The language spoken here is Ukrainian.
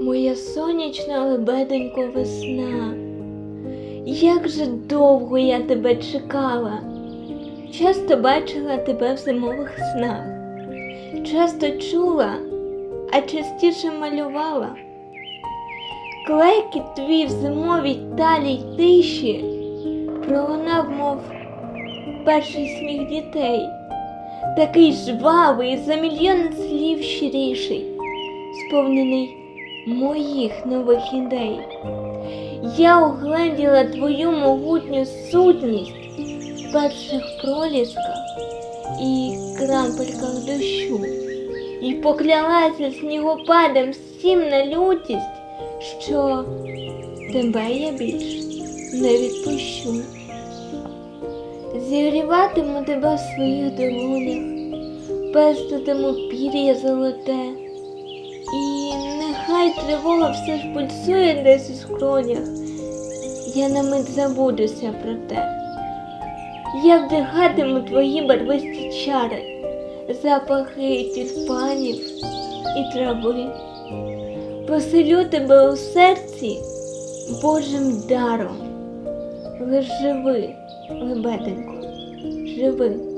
Моя сонячна лебеденько весна, як же довго я тебе чекала, часто бачила тебе в зимових снах, часто чула, а частіше малювала. Клекіт твій в зимовій талій тиші пролунав, мов перший сміх дітей, такий жвавий за мільйон слів щиріший, сповнений моїх нових ідей. Я угледіла твою могутню сутність в перших пролісках і крампельках дощу, і поклялася снігопадом всім на лютість, що тебе я більш не відпущу. Зігріватиму тебе в своїх долонях, пеститиму пір'я золоте, і нехай тривога все ж пульсує десь у скронях, я на мить забудуся про те. Я вдихатиму твої барвисті чари, запахи тюльпанів і трави. Поселю тебе у серці Божим даром. Лиш живи, лебеденько, живи.